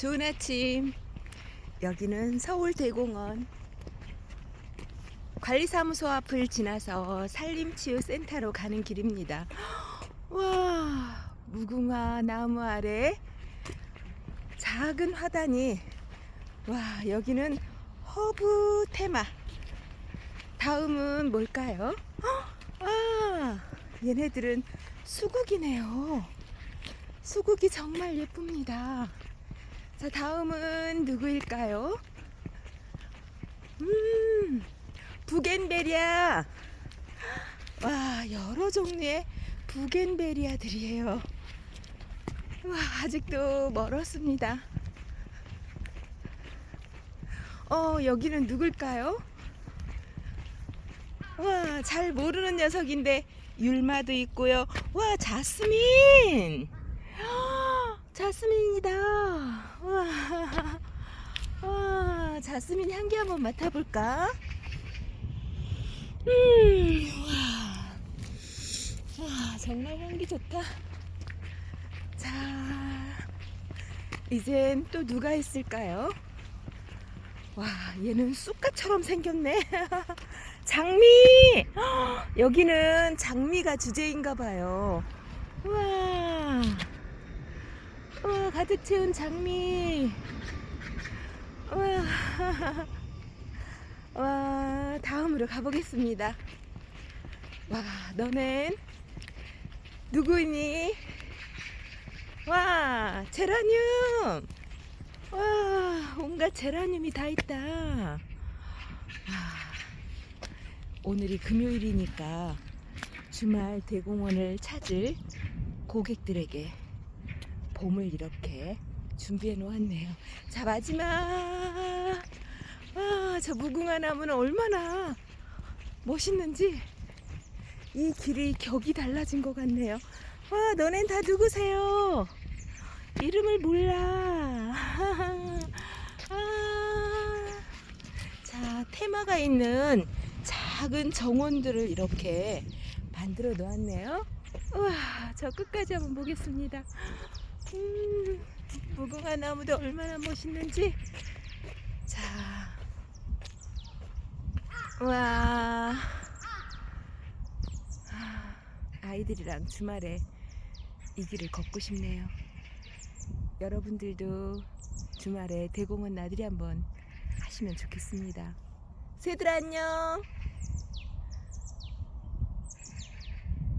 좋은 아침. 여기는 서울대공원. 관리사무소 앞을 지나서 산림치유센터로 가는 길입니다. 와, 무궁화 나무 아래 작은 화단이 와, 여기는 허브 테마. 다음은 뭘까요? 아, 얘네들은 수국이네요. 수국이 정말 예쁩니다. 자, 다음은 누구일까요? 음, 부겐베리아. 와, 여러 종류의 부겐베리아들이에요. 와, 아직도 멀었습니다. 어, 여기는 누굴까요? 와, 잘 모르는 녀석인데 율마도 있고요. 와, 자스민. 자스민이다. 와, 와, 자스민 향기 한번 맡아볼까? 음, 와, 와, 정말 향기 좋다. 자, 이젠 또 누가 있을까요? 와, 얘는 쑥갓처럼 생겼네. 장미! 헉, 여기는 장미가 주제인가 봐요. 와, 와, 가득 채운 장미. 와, 와, 다음으로 가보겠습니다. 와, 너넨 누구니? 와, 제라늄! 와, 온갖 제라늄이 다 있다. 와, 오늘이 금요일이니까 주말 대공원을 찾을 고객들에게 봄을 이렇게 준비해 놓았네요. 자, 마지막. 아, 저 무궁화 나무는 얼마나 멋있는지 이 길이 격이 달라진 것 같네요. 와, 너넨 다 누구세요? 이름을 몰라. 아, 자, 테마가 있는 작은 정원들을 이렇게 만들어 놓았네요. 우와, 저 끝까지 한번 보겠습니다. 음, 무궁화 나무도 얼마나 멋있는지. 자, 와, 아이들이랑 주말에 이 길을 걷고 싶네요. 여러분들도 주말에 대공원 나들이 한번 하시면 좋겠습니다. 새들 안녕.